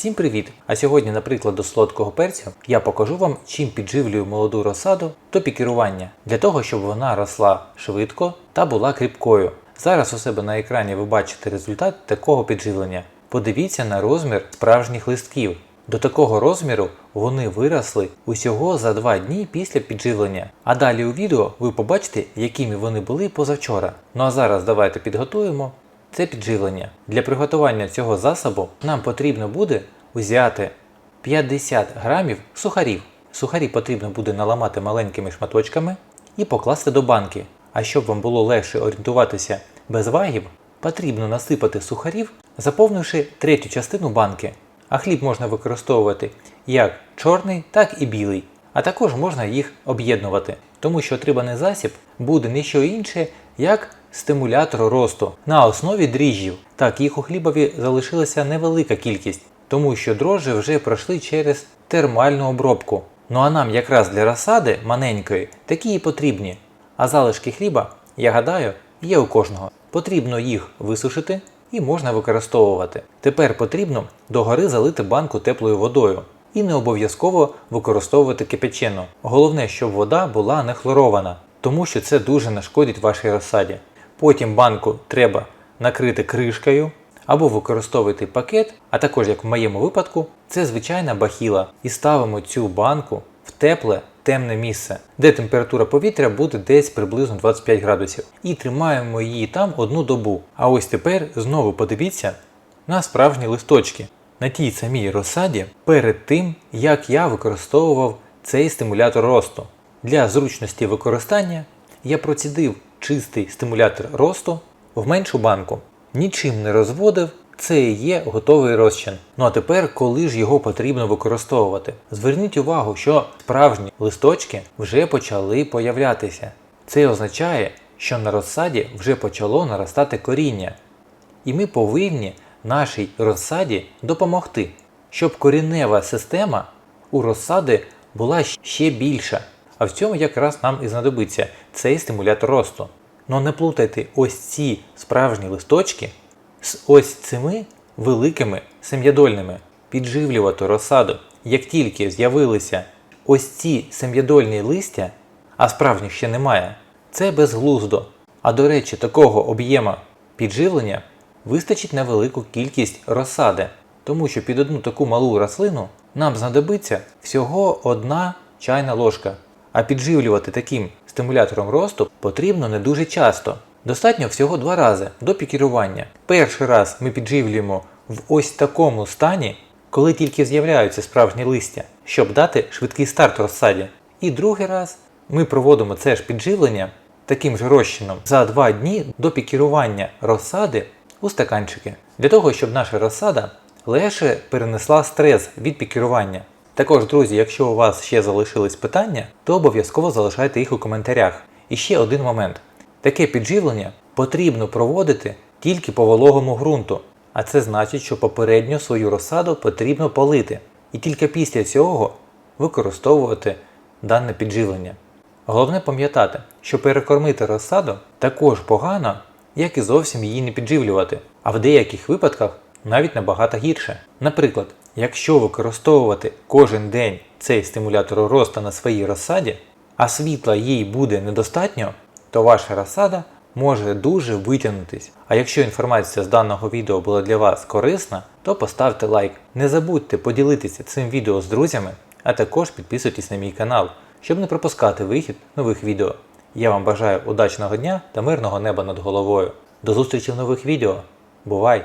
Всім привіт! А сьогодні, на прикладу солодкого перцю, я покажу вам, чим підживлюю молоду розсаду до пікірування, для того, щоб вона росла швидко та була кріпкою. Зараз у себе на екрані ви бачите результат такого підживлення. Подивіться на розмір справжніх листків. До такого розміру вони виросли усього за 2 дні після підживлення. А далі у відео ви побачите, якими вони були позавчора. Ну а зараз давайте підготуємо це підживлення. Для приготування цього засобу нам потрібно буде взяти 50 грамів сухарів. Сухарі потрібно буде наламати маленькими шматочками і покласти до банки. А щоб вам було легше орієнтуватися без вагів, потрібно насипати сухарів, заповнивши третю частину банки. А хліб можна використовувати як чорний, так і білий. А також можна їх об'єднувати, тому що отриманий засіб буде не що інше, як стимулятор росту на основі дріжджів. Так, їх у хлібові залишилася невелика кількість, тому що дрожжі вже пройшли через термальну обробку. Ну а нам якраз для розсади маленької такі і потрібні. А залишки хліба, я гадаю, є у кожного. Потрібно їх висушити і можна використовувати. Тепер потрібно догори залити банку теплою водою. І не обов'язково використовувати кипячену. Головне, щоб вода була не хлорована, тому що це дуже нашкодить вашій розсаді. Потім банку треба накрити кришкою або використовувати пакет, а також, як в моєму випадку, це звичайна бахіла. І ставимо цю банку в тепле темне місце, де температура повітря буде десь приблизно 25 градусів. І тримаємо її там одну добу. А ось тепер знову подивіться на справжні листочки. На тій самій розсаді перед тим, як я використовував цей стимулятор росту. Для зручності використання я процідив чистий стимулятор росту в меншу банку. Нічим не розводив, це і є готовий розчин. Ну а тепер, коли ж його потрібно використовувати? Зверніть увагу, що справжні листочки вже почали появлятися. Це означає, що на розсаді вже почало наростати коріння. І ми повинні нашій розсаді допомогти, щоб корінева система у розсади була ще більша. А в цьому якраз нам і знадобиться цей стимулятор росту. Но не плутайте ось ці справжні листочки з ось цими великими сем'ядольними. Підживлювати розсаду. Як тільки з'явилися ось ці сем'ядольні листя, а справжніх ще немає, це безглуздо. А до речі, такого об'єма підживлення вистачить на велику кількість розсади, тому що під одну таку малу рослину нам знадобиться всього одна чайна ложка. А підживлювати таким стимулятором росту потрібно не дуже часто. Достатньо всього два рази до пікірування. Перший раз ми підживлюємо в ось такому стані, коли тільки з'являються справжні листя, щоб дати швидкий старт розсаді. І другий раз ми проводимо це ж підживлення таким же розчином за 2 дні до пікірування розсади у стаканчики, для того, щоб наша розсада легше перенесла стрес від пікірування. Також, друзі, якщо у вас ще залишились питання, то обов'язково залишайте їх у коментарях. І ще один момент. Таке підживлення потрібно проводити тільки по вологому ґрунту, а це значить, що попередньо свою розсаду потрібно полити. І тільки після цього використовувати дане підживлення. Головне пам'ятати, що перекормити розсаду також погано, як і зовсім її не підживлювати, а в деяких випадках навіть набагато гірше. Наприклад, якщо використовувати кожен день цей стимулятор росту на своїй розсаді, а світла їй буде недостатньо, то ваша розсада може дуже витягнутись. А якщо інформація з даного відео була для вас корисна, то поставте лайк. Не забудьте поділитися цим відео з друзями, а також підписуйтесь на мій канал, щоб не пропускати вихід нових відео. Я вам бажаю удачного дня та мирного неба над головою. До зустрічі в нових відео. Бувай!